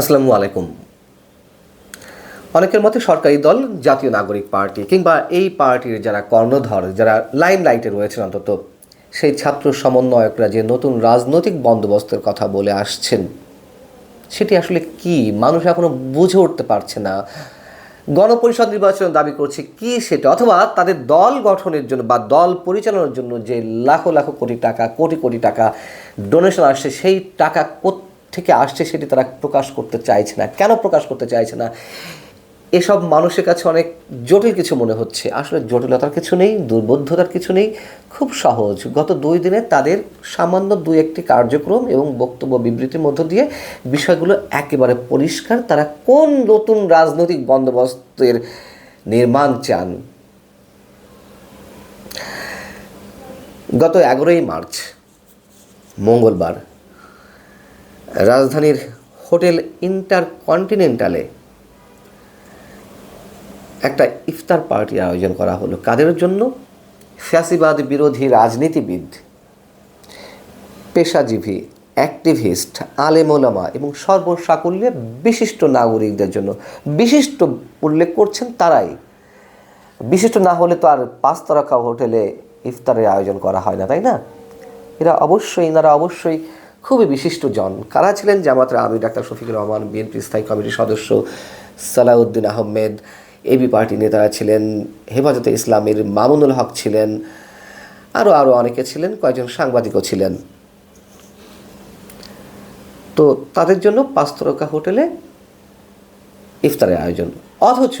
আসসালামু আলাইকুম। অনেকের মতে সরকারি দল, জাতীয় নাগরিক পার্টি কিংবা এই পার্টির যারা কর্ণধর, যারা লাইন লাইটে রয়েছেন অন্তত, সেই ছাত্র সমন্বয়করা যে নতুন রাজনৈতিক বন্দোবস্তের কথা বলে আসছেন, সেটি আসলে কি? মানুষ এখনও বুঝে উঠতে পারছে না। গণপরিষদ নির্বাচনের দাবি করছে কি সেটা? অথবা তাদের দল গঠনের জন্য বা দল পরিচালনার জন্য যে লাখো লাখো কোটি টাকা, কোটি কোটি টাকা ডোনেশন আসছে, সেই টাকা থেকে আসছে সেটি তারা প্রকাশ করতে চাইছে না। কেন প্রকাশ করতে চাইছে না? এসব মানুষের কাছে অনেক জটিল কিছু মনে হচ্ছে। আসলে জটিলতার কিছু নেই, দুর্বোধ্যতার কিছু নেই, খুব সহজ। গত দুই দিনে তাদের সামান্য দুই একটি কার্যক্রম এবং বক্তব্য বিবৃতির মধ্য দিয়ে বিষয়গুলো একেবারে পরিষ্কার। তারা কোন নতুন রাজনৈতিক বন্দোবস্তের নির্মাণ চান? গত এগারোই মার্চ, মঙ্গলবার রাজধানীর হোটেল ইন্টারকন্টিনেন্টালে একটা ইফতার পার্টির আয়োজন করা হলো। কাদের জন্য? ফ্যাসিবাদ বিরোধী রাজনীতিবিদ, পেশাজীবী, অ্যাক্টিভিস্ট আলেমোলামা এবং সর্বসাকুল্যে বিশিষ্ট নাগরিকদের জন্য বিশিষ্ট উল্লেখ করছেন তারাই। বিশিষ্ট না হলে তো আর পাঁচ তারকা হোটেলে ইফতারের আয়োজন করা হয় না, তাই না? এরা অবশ্যই এনারা অবশ্যই খুবই বিশিষ্ট জন। কারা ছিলেন? জামাতের আমি ডাক্তার শফিকুর রহমান, বিএনপি স্থায়ী কমিটির সদস্য সালাউদ্দিন আহমেদ এবি পার্টি নেতারা ছিলেন, হেফাজতে ইসলামের মামুনুল হক ছিলেন আরও আরও অনেকে ছিলেন, কয়েকজন সাংবাদিকও ছিলেন। তো তাদের জন্য পাঁচতরকা হোটেলে ইফতারের আয়োজন। অথচ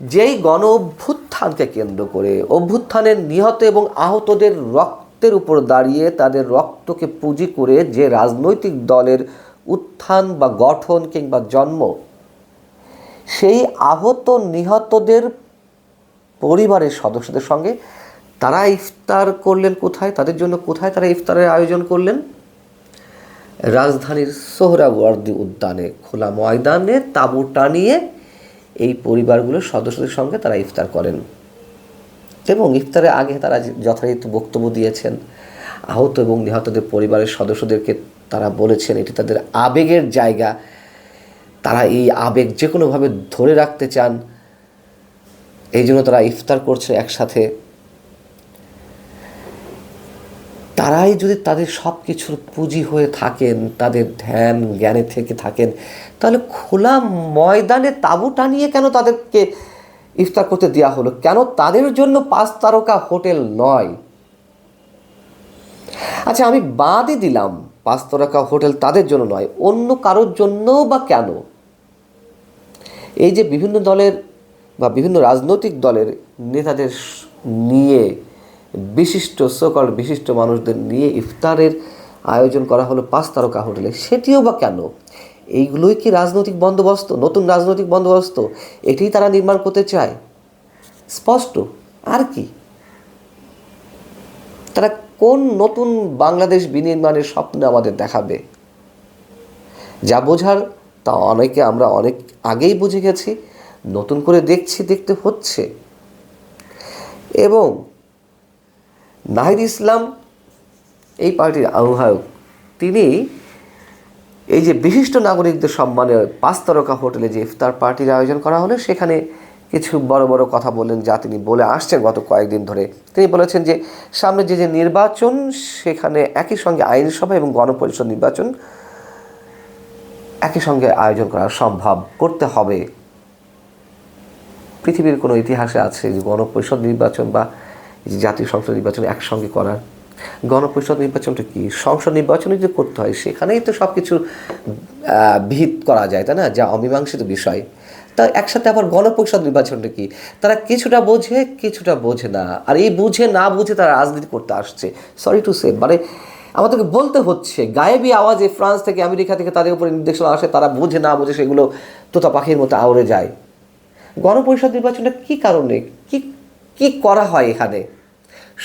যেই গণ অভ্যুত্থানকে কেন্দ্র করে অভ্যুত্থানের নিহত এবং আহতদের রক্তের উপর দাঁড়িয়ে তাদের রক্তকে পুঁজি করে যে রাজনৈতিক দলের উত্থান বা গঠন কিংবা জন্ম, সেই আহত নিহতদের পরিবারের সদস্যদের সঙ্গে তারা ইফতার করলেন কোথায়? তাদের জন্য কোথায় তারা ইফতারের আয়োজন করলেন? রাজধানীর সোহরাওয়ার্দী উদ্যানে খোলা ময়দানে তাঁবু টানিয়ে এই পরিবারগুলোর সদস্যদের সঙ্গে তারা ইফতার করেন। এবং ইফতারের আগে তারা যথারীতি বক্তব্য দিয়েছেন, আহত এবং নিহতদের পরিবারের সদস্যদেরকে তারা বলেছেন এটি তাদের আবেগের জায়গা। তারা এই আবেগ যে কোনোভাবে ধরে রাখতে চান, এই জন্য তারা ইফতার করছে একসাথে। তারাই যদি তাদের সব কিছুর পুঁজি হয়ে থাকেন, তাদের ধ্যান, জ্ঞানে থেকে থাকেন, তাহলে খোলা ময়দানে তাঁবু টানিয়ে কেন তাদেরকে ইফতার করতে দেওয়া হলো। কেন? তাদের জন্য পাঁচ তারকা হোটেল নয়। আচ্ছা আমি বাদই দিলাম পাঁচ তারকা হোটেল তাদের জন্য নয়। অন্য কারোর জন্যও বা কেন? এই যে বিভিন্ন দলের বা বিভিন্ন রাজনৈতিক দলের নেতাদের নিয়ে বিশিষ্ট সকল বিশিষ্ট মানুষদের নিয়ে ইফতারের আয়োজন করা হলো পাঁচ তারকা হোটেলে। সেটিও বা কেন? এইগুলোই কি রাজনৈতিক বন্দোবস্ত? নতুন রাজনৈতিক বন্দোবস্ত? এটিই তারা নির্মাণ করতে চায়। স্পষ্ট। আর কি? তারা কোন নতুন বাংলাদেশ বিনির্মাণের স্বপ্ন আমাদের দেখাবে? যা বোঝার, তা অনেকে আমরা অনেক আগেই বুঝে গেছি, নতুন করে দেখছি, দেখতে হচ্ছে। এবং নাহিদ ইসলাম, এই পার্টির আহ্বায়ক, তিনি এই যে বিশিষ্ট নাগরিকদের সম্মানে পাঁচ তারকা হোটেলে যে ইফতার পার্টির আয়োজন করা হলো, সেখানে কিছু বড় বড় কথা বললেন যা তিনি বলে আসছেন গত কয়েকদিন ধরে। তিনি বলেছেন যে, সামনে যে যে নির্বাচন, সেখানে একই সঙ্গে আইনসভা এবং গণপরিষদ নির্বাচন একই সঙ্গে আয়োজন করা সম্ভব করতে হবে। পৃথিবীর কোনো ইতিহাসে আছে যে গণপরিষদ নির্বাচন বা জাতীয় সংসদ নির্বাচন একসঙ্গে করার গণপরিষদ নির্বাচনটা কি? সংসদ নির্বাচনই যে করতে হয়, সেখানেই তো সব কিছু ভিত করা যায়, তাই না? যা অমীমাংসিত বিষয়। তা একসাথে আবার গণপরিষদ নির্বাচনটা কি? তারা কিছুটা বোঝে কিছুটা বোঝে না। আর এই বুঝে, না বুঝে তারা রাজনীতি করতে আসছে। সরি টু সে মানে আমাদেরকে বলতে হচ্ছে, গায়েবী আওয়াজে ফ্রান্স থেকে আমেরিকা থেকে তাদের উপরে নির্দেশনা আসে, তারা বুঝে, না বুঝে সেগুলো তোতা পাখির মতো আউড়ে যায়। গণপরিষদ নির্বাচনটা কী কারণে? কি কি করা হয় এখানে?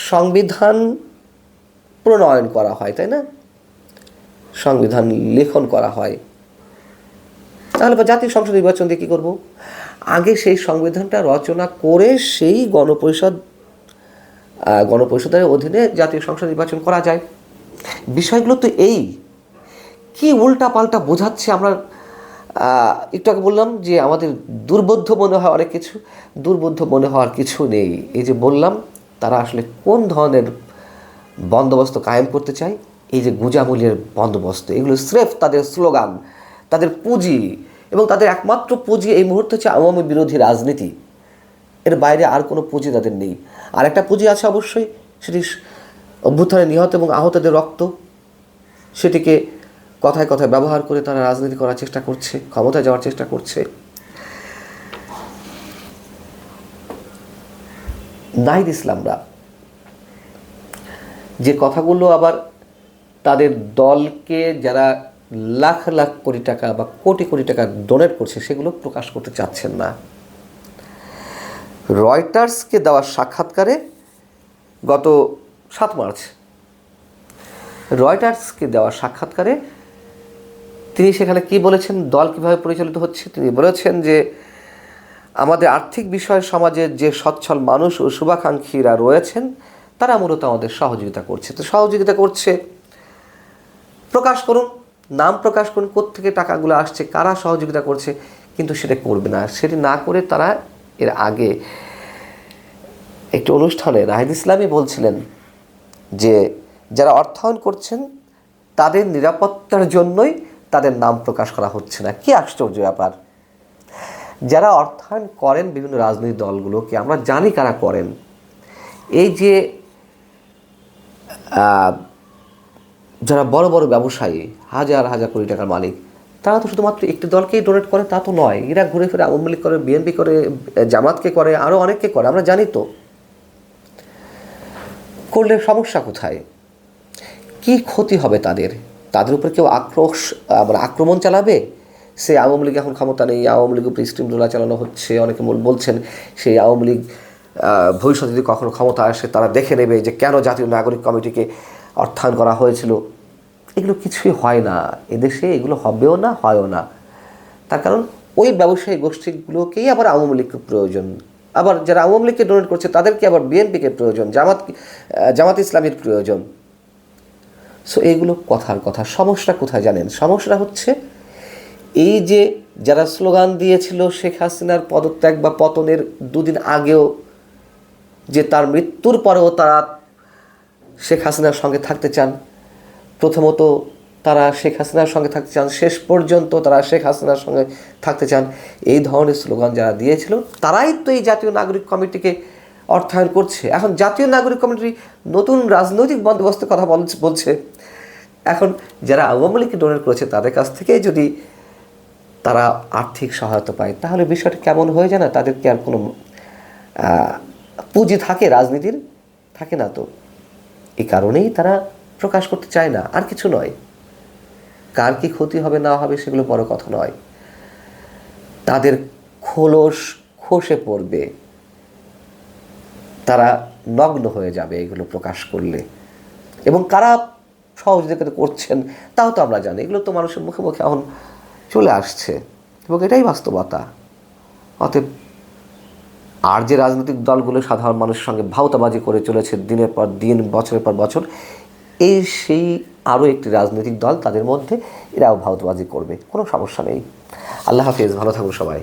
সংবিধান প্রণয়ন করা হয়, তাই না? সংবিধান লেখন করা হয়। তাহলে জাতীয় সংসদ নির্বাচন দিয়ে কী করব? আগে সেই সংবিধানটা রচনা করে সেই গণপরিষদ গণপরিষদের অধীনে জাতীয় সংসদ নির্বাচন করা যায়। বিষয়গুলো তো এই। কি উল্টা পাল্টা বোঝাচ্ছে আমরা একটু আগে বললাম যে আমাদের দুর্বোধ্য মনে হয় অনেক কিছু। দুর্বোধ্য মনে হওয়ার কিছু নেই। এই যে বললাম, তারা আসলে কোন ধরনের বন্দোবস্ত কায়েম করতে চায় এই যে গুজামুলের বন্দোবস্ত, এগুলো স্রেফ তাদের স্লোগান, তাদের পুঁজি এবং তাদের একমাত্র পুঁজি এই মুহূর্তে হচ্ছে আওয়ামী বিরোধী রাজনীতি। এর বাইরে আর কোনো পুঁজি তাদের নেই। আর একটা পুঁজি আছে অবশ্যই, সেটি অভ্যুত্থানে নিহত এবং আহতদের রক্ত। সেটিকে কথায় কথায় ব্যবহার করে তারা রাজনীতি করার চেষ্টা করছে, ক্ষমতায় যাওয়ার চেষ্টা করছে। নাহিদ ইসলামরা যে কথাগুলো আবার তাদের দলকে যারা লাখ লাখ কোটি টাকা বা কোটি কোটি টাকা ডোনেট করছে, সেগুলো প্রকাশ করতে চাচ্ছেন না। রয়টার্সকে দেওয়া সাক্ষাৎকারে গত সাত মার্চ রয়টার্সকে দেওয়া সাক্ষাৎকারে তিনি সেখানে কি বলেছেন, দল কীভাবে পরিচালিত হচ্ছে, তিনি বলেছেন যে আমাদের আর্থিক বিষয়, সমাজের যে সচ্ছল মানুষ ও শুভাকাঙ্ক্ষীরা রয়েছেন তারা মূলত আমাদের সহযোগিতা করছে। তো সহযোগিতা করছে, প্রকাশ করুন, নাম প্রকাশ করুন, কোত্থেকে টাকাগুলো আসছে, কারা সহযোগিতা করছে, কিন্তু সেটা করবে না। সেটি না করে তারা এর আগে একটি অনুষ্ঠানে রাহিদ ইসলামী বলছিলেন যে, যারা অর্থায়ন করছেন, তাদের নিরাপত্তার জন্যই তাদের নাম প্রকাশ করা হচ্ছে না। কি আশ্চর্য ব্যাপার। যারা অর্থায়ন করেন বিভিন্ন রাজনৈতিক দলগুলোকে, আমরা জানি কারা করেন। এই যে যারা বড় বড় ব্যবসায়ী, হাজার হাজার কোটি টাকার মালিক, তারা তো শুধুমাত্র একটি দলকেই ডোনেট করে, তা তো নয়। এরা ঘুরে ফিরে আওয়ামী লীগ করে বিএনপি করে, জামাতকে করে আরও অনেককে করে, আমরা জানি তো। করলে সমস্যা কোথায়? কি ক্ষতি হবে তাদের? তাদের উপর কেউ আক্রোশ মানে আক্রমণ চালাবে? সে আওয়ামী লীগ এখন ক্ষমতা নেই, আওয়ামী লীগ উপরে স্টিম দোলা চালানো হচ্ছে, অনেকে বল- বলছেন, সেই আওয়ামী লীগ ভবিষ্যতে যদি কখনো ক্ষমতা আসে, তারা দেখে নেবে যে কেন জাতীয় নাগরিক কমিটিকে অর্থায়ন করা হয়েছিল। এগুলো কিছুই হয় না। এদেশে এগুলো হবেও না, হয়ও না। তার কারণ ওই ব্যবসায়ী গোষ্ঠীগুলোকেই আবার আওয়ামী লীগকে প্রয়োজন। আবার যারা আওয়ামী লীগকে ডোনেট করছে, তাদেরকে আবার বিএনপিকে প্রয়োজন, জামাত জামাত ইসলামের প্রয়োজন। সো এইগুলো কথার কথা। সমস্যা কোথায় জানেন? সমস্যা হচ্ছে এই যে যারা স্লোগান দিয়েছিল শেখ হাসিনার পদত্যাগ বা পতনের দুদিন আগেও যে তার মৃত্যুর পরেও তারা শেখ হাসিনার সঙ্গে থাকতে চান। প্রথমত তারা শেখ হাসিনার সঙ্গে থাকতে চান, শেষ পর্যন্ত তারা শেখ হাসিনার সঙ্গে থাকতে চান। এই ধরনের স্লোগান যারা দিয়েছিল, তারাই তো এই জাতীয় নাগরিক কমিটিকে অর্থায়ন করছে। এখন জাতীয় নাগরিক কমিটি নতুন রাজনৈতিক বন্দোবস্তের কথা বল- বলছে। এখন যারা আওয়ামী লীগকে ডোনেট করেছে, তাদের কাছ থেকে যদি তারা আর্থিক সহায়তা পায়, তাহলে বিষয়টা কেমন হয়ে যায় না? তাদেরকে আর কোনো পুঁজি থাকে, রাজনীতির থাকে না তো। এই কারণেই তারা প্রকাশ করতে চায় না, আর কিছু নয়। কার কি ক্ষতি হবে, না হবে, সেগুলো বড় কথা নয়। তাদের খোলস খসে পড়বে। তারা নগ্ন হয়ে যাবে এগুলো প্রকাশ করলে। এবং কারা সহযোগিতা করছেন, তাও তো আমরা জানি। এগুলো তো মানুষের মুখে মুখে এখন চলে আসছে। এবং এটাই বাস্তবতা। অতএব আর যে রাজনৈতিক দলগুলো সাধারণ মানুষের সঙ্গে ভাওতাবাজি করে চলেছে দিনের পর দিন, বছরের পর বছর, এই সেই আরও একটি রাজনৈতিক দল তাদের মধ্যে এরাও ভাওতাবাজি করবে, কোনো সমস্যা নেই। আল্লাহ হাফিজ, ভালো থাকুন সবাই।